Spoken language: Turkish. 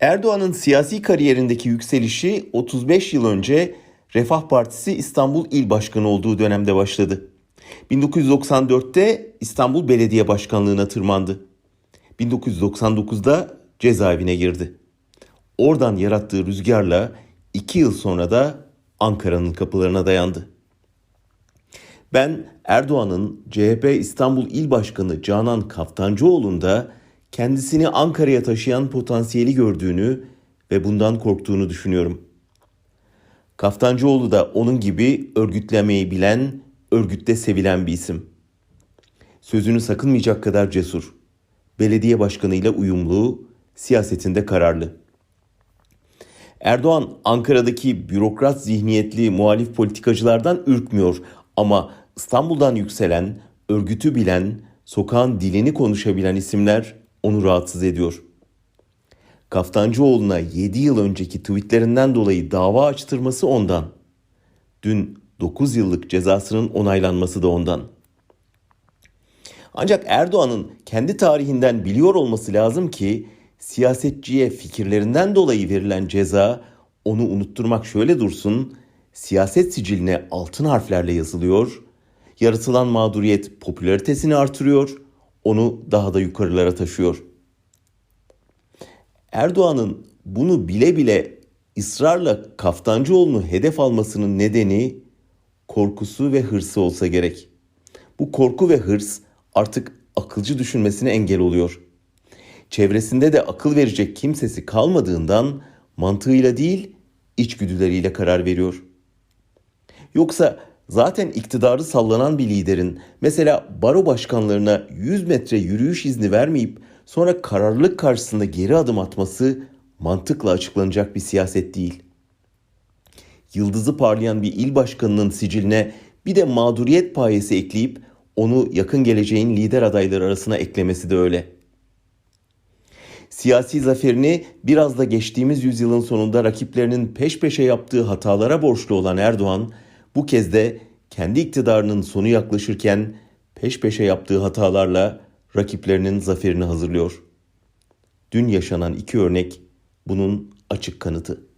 Erdoğan'ın siyasi kariyerindeki yükselişi 35 yıl önce Refah Partisi İstanbul İl Başkanı olduğu dönemde başladı. 1994'te İstanbul Belediye Başkanlığı'na tırmandı. 1999'da cezaevine girdi. Oradan yarattığı rüzgarla iki yıl sonra da Ankara'nın kapılarına dayandı. Ben Erdoğan'ın CHP İstanbul İl Başkanı Canan Kaftancıoğlu'nda kendisini Ankara'ya taşıyan potansiyeli gördüğünü ve bundan korktuğunu düşünüyorum. Kaftancıoğlu da onun gibi örgütlemeyi bilen, örgütte sevilen bir isim. Sözünü sakınmayacak kadar cesur. Belediye başkanıyla uyumlu, siyasetinde kararlı. Erdoğan Ankara'daki bürokrat zihniyetli muhalif politikacılardan ürkmüyor ama İstanbul'dan yükselen, örgütü bilen, sokağın dilini konuşabilen isimler onu rahatsız ediyor. Kaftancıoğlu'na 7 yıl önceki tweetlerinden dolayı dava açtırması ondan. Dün 9 yıllık cezasının onaylanması da ondan. Ancak Erdoğan'ın kendi tarihinden biliyor olması lazım ki siyasetçiye fikirlerinden dolayı verilen ceza onu unutturmak şöyle dursun, siyaset siciline altın harflerle yazılıyor, yaratılan mağduriyet popülaritesini artırıyor, onu daha da yukarılara taşıyor. Erdoğan'ın bunu bile bile ısrarla Kaftancıoğlu'nu hedef almasının nedeni korkusu ve hırsı olsa gerek. Bu korku ve hırs artık akılcı düşünmesine engel oluyor. Çevresinde de akıl verecek kimsesi kalmadığından mantığıyla değil içgüdüleriyle karar veriyor. Yoksa zaten iktidarı sallanan bir liderin mesela baro başkanlarına 100 metre yürüyüş izni vermeyip sonra kararlılık karşısında geri adım atması mantıkla açıklanacak bir siyaset değil. Yıldızı parlayan bir il başkanının siciline bir de mağduriyet payesi ekleyip onu yakın geleceğin lider adayları arasına eklemesi de öyle. Siyasi zaferini biraz da geçtiğimiz yüzyılın sonunda rakiplerinin peş peşe yaptığı hatalara borçlu olan Erdoğan, bu kez de kendi iktidarının sonu yaklaşırken peş peşe yaptığı hatalarla rakiplerinin zaferini hazırlıyor. Dün yaşanan iki örnek bunun açık kanıtı.